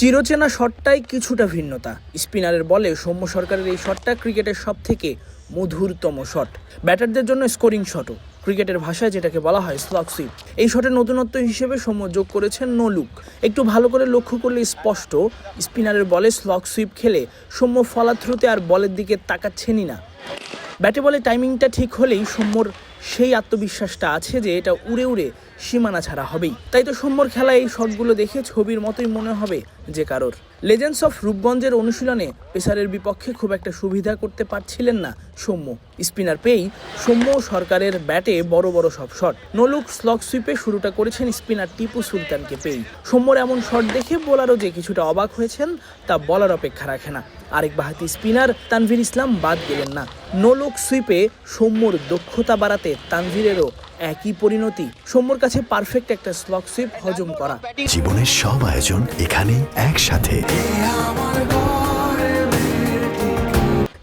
চিরচেনা শটটাই কিছুটা ভিন্নতা। স্পিনারের বলে সৌম্য সরকারের এই শটটা ক্রিকেটের সব থেকে মধুরতম শট। ব্যাটারদের জন্য স্কোরিং শটও। ক্রিকেটের ভাষায় যেটাকে বলা হয় স্লগ এই শটের নতুনত্ব হিসেবে সৌম্য যোগ করেছেন নো লুক একটু ভালো করে লক্ষ্য করলে স্পষ্ট, স্পিনারের বলে স্লগ সুইপ খেলে সৌম্য ফলাথ্রুতে আর বলের দিকে তাকাচ্ছেনই না। ব্যাটে বলে টাইমিংটা ঠিক হলেই সৌম্যর সেই আত্মবিশ্বাসটা আছে যে এটা উড়ে উড়ে সীমানা ছাড়া হবেই। তাই তো সৌম্যর খেলায় এই শটগুলো দেখে ছবির মতোই মনে হবে যে কারোর। লেজেন্ডস অফ রূপগঞ্জের অনুশীলনে পেসারের বিপক্ষে খুব একটা সুবিধা করতে পারছিলেন না সৌম্য। স্পিনার পেয়েই সৌম্য সরকারের ব্যাটে বড় বড় সব শট। নোলুক স্লক সুইপে শুরুটা করেছেন স্পিনার টিপু সুলতানকে পেয়েই। সৌম্যর এমন শট দেখে বোলারও যে কিছুটা অবাক হয়েছেন, তা বলার অপেক্ষা রাখে না। আরেক বাহাতি স্পিনার তানভীর ইসলাম বাদ গেলেন না। নোলুক সুইপে সৌম্যর দক্ষতা বাড়াতে তানভীরেরও একই পরিণতি। সৌম্যর কাছে পারফেক্ট একটা স্লগ সুইপ হজম করা। জীবনের সব আয়োজন এখানেই একসাথে।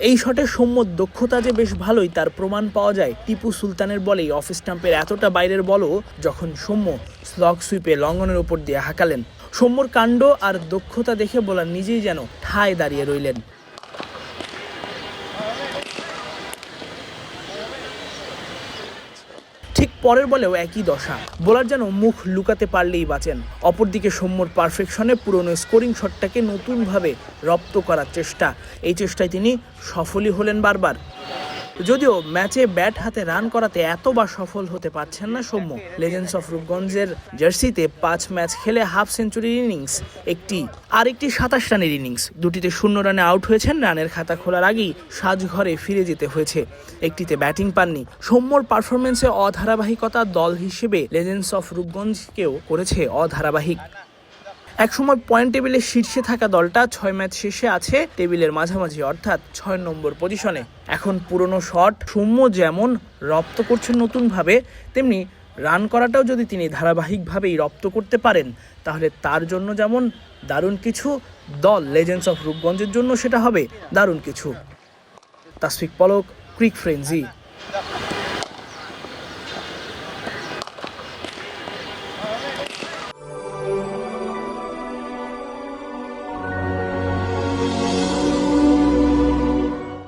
এই শটে সৌম্যর দক্ষতা যে বেশ ভালোই তার প্রমাণ পাওয়া যায় টিপু সুলতানের বলেই অফ স্টাম্পের এতটা বাইরের বলও যখন সৌম্য স্লগ সুইপে লঙ্ঘনের উপর দিয়ে হাঁকালেন। সৌম্যর কাণ্ড আর দক্ষতা দেখে বলার নিজেই যেন ঠায় দাঁড়িয়ে রইলেন। পরের বলেও একই দশা। বোলার যেন মুখ লুকাতে পারলেই বাঁচেন। অপরদিকে সৌম্যর পারফেকশনে পুরনো স্কোরিং শটটাকে নতুনভাবে রপ্ত করার চেষ্টা। এই চেষ্টায় তিনি সফলই হলেন বারবার। যদিও ম্যাচে ব্যাট হাতে রান করাতে এতবার সফল হতে পারছেন না সৌম্য। লেজেন্ডস অফ রূপগঞ্জের জার্সিতে পাঁচ ম্যাচ খেলে হাফ সেঞ্চুরির ইনিংস, একটি আর একটি সাতাশ রানের ইনিংস। দুটিতে শূন্য রানে আউট হয়েছেন, রানের খাতা খোলার আগেই সাজঘরে ফিরে যেতে হয়েছে। একটিতে ব্যাটিং পাননি। সৌম্যর পারফরমেন্সে অধারাবাহিকতা দল হিসেবে লেজেন্ডস অফ রূপগঞ্জকেও করেছে অধারাবাহিক। একসময় পয়েন্ট টেবিলের শীর্ষে থাকা দলটা ছয় ম্যাচ শেষে আছে টেবিলের মাঝামাঝি, অর্থাৎ ছয় নম্বর পজিশনে এখন পুরনো শট সৌম্য যেমন রপ্ত করছেন নতুনভাবে, তেমনি রান করাটাও যদি তিনি ধারাবাহিকভাবেই রপ্ত করতে পারেন, তাহলে তার জন্য যেমন দারুণ কিছু, দল লেজেন্ডস অফ রূপগঞ্জের জন্য সেটা হবে দারুণ কিছু। তাসফিক পলক ক্রিক ফ্রেন্সি